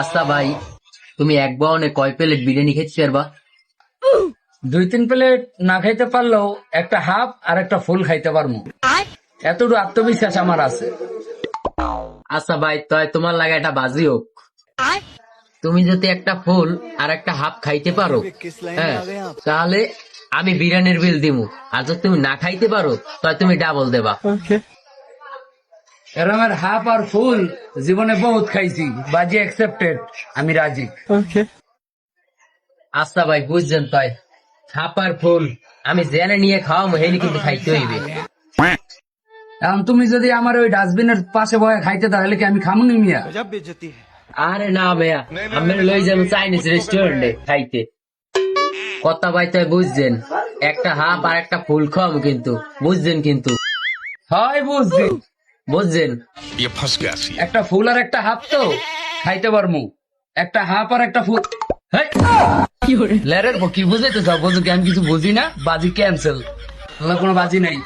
আচ্ছা ভাই তুমি এক বাউনে কয় প্লেট বিরিয়ানি খেতে পারবা? দুই তিন প্লেট না খাইতে পারলেও একটা হাফ আর একটা ফুল খাইতে পারব এতটুকু আত্মবিশ্বাস আমার আছে। আচ্ছা ভাই তয় তোমার লাগে একটা বাজি হোক। তুমি যদি একটা ফুল আর একটা হাফ খাইতে পারো হ্যাঁ তাহলে আমি বিরিয়ানির বিল দিমু। আর যদি তুমি না খাইতে পারো তাহলে তুমি ডাবল দেবা। এরমের হাফ আর ফুল জীবনে বহুত খাইছি। বাজি অ্যাকসেপ্টেড আমি রাজি। আচ্ছা ভাই বুঝছেন তাই। হাফ আর ফুল আমি জেনে নিয়ে খাওয়াবো হেনি কিন্তু খাইতে হইবে। এখন তুমি যদি আমার ওই ডাস্টবিনের পাশে বয়ে খাইতে তাহলে কি আমি খামু নি মিয়া? আরে না ভাইয়া আমি লই যাব চাইনিজ রেস্টুরেন্টে খাইতে। কথা ভাই তাই বুঝছেন। একটা হাফ আর একটা ফুল খাওয়াবো কিন্তু। বুঝছেন কিন্তু? হয় বুঝছি। বুঝছেন? ইয়ে একটা ফুল আর একটা হাফ তো খাইতে পারমু। একটা হাফ আর একটা ফুল। লেরের কি বুঝাইতে চাও? বুঝো আমি কিছু বুঝি না? বাজি ক্যান্সেল কোনো বাজি নাই।